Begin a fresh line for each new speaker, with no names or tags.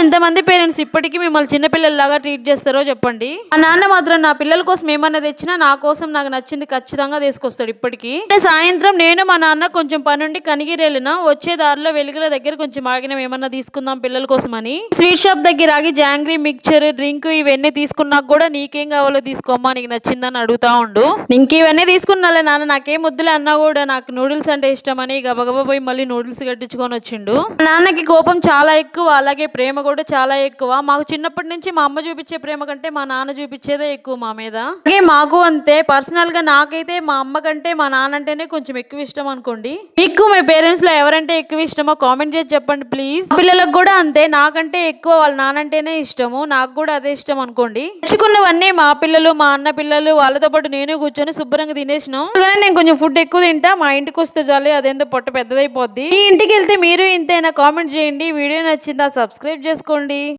ఎంతమంది పేరెంట్స్ ఇప్పటికీ మిమ్మల్ని చిన్నపిల్లల్లాగా ట్రీట్ చేస్తారో చెప్పండి. మా నాన్న మాత్రం నా పిల్లల కోసం ఏమన్నా తెచ్చినా నా కోసం నాకు నచ్చింది ఖచ్చితంగా తీసుకొస్తాడు ఇప్పటికీ. అంటే సాయంత్రం నేను మా నాన్న కొంచెం పనుండి కనిగిరి వెళ్ళిన వచ్చే దారిలో వెలుగుల దగ్గర కొంచెం ఆగినాం ఏమన్నా తీసుకుందాం పిల్లల కోసం అని స్వీట్ షాప్ దగ్గర ఆగి జాంగ్రీ మిక్చర్ డ్రింక్ ఇవన్నీ తీసుకున్నాక కూడా నీకేం కావాలో తీసుకోమ్మా నీకు నచ్చిందని అడుగుతా ఉండు. ఇంక ఇవన్నీ తీసుకున్నాలే నాన్న నాకేం వద్దులే అన్నా కూడా నాకు నూడిల్స్ అంటే ఇష్టం అని గబగబా పోయి మళ్ళీ నూడిల్స్ కట్టించుకొని వచ్చిండు. నాన్నకి కోపం చాలా ఎక్కువ అలాగే ప్రేమ కూడా చాలా ఎక్కువ. మాకు చిన్నప్పటి నుంచి మా అమ్మ చూపించే ప్రేమ కంటే మా నాన్న చూపించేదే ఎక్కువ మా మీద. అలాగే మాకు అంతే. పర్సనల్గా నాకైతే మా అమ్మ కంటే మా నాన్న అంటేనే కొంచెం ఎక్కువ ఇష్టం అనుకోండి. మీకు మీ పేరెంట్స్లో ఎవరంటే ఎక్కువ ఇష్టమో కామెంట్ చేసి చెప్పండి ప్లీజ్ పిల్లలకు కూడా అంతే. నాకంటే ఎక్కువ వాళ్ళ నానంటేనే ఇష్టము. నాకు కూడా అదే ఇష్టం అనుకోండి. తెచ్చుకున్నవన్నీ మా పిల్లలు మా అన్న పిల్లలు వాళ్ళతో పాటు నేను కూర్చొని శుభ్రంగా తినేసినాం. నేను కొంచెం ఫుడ్ ఎక్కువ తింటా. మా ఇంటికి వస్తే చాలే అదేందో పొట్ట పెద్దదైపోద్ది. ఈ ఇంటికి వెళ్తే మీరు ఇంతేనా? కామెంట్ చేయండి. వీడియో నచ్చిందా? సబ్స్క్రైబ్ చేసుకోండి.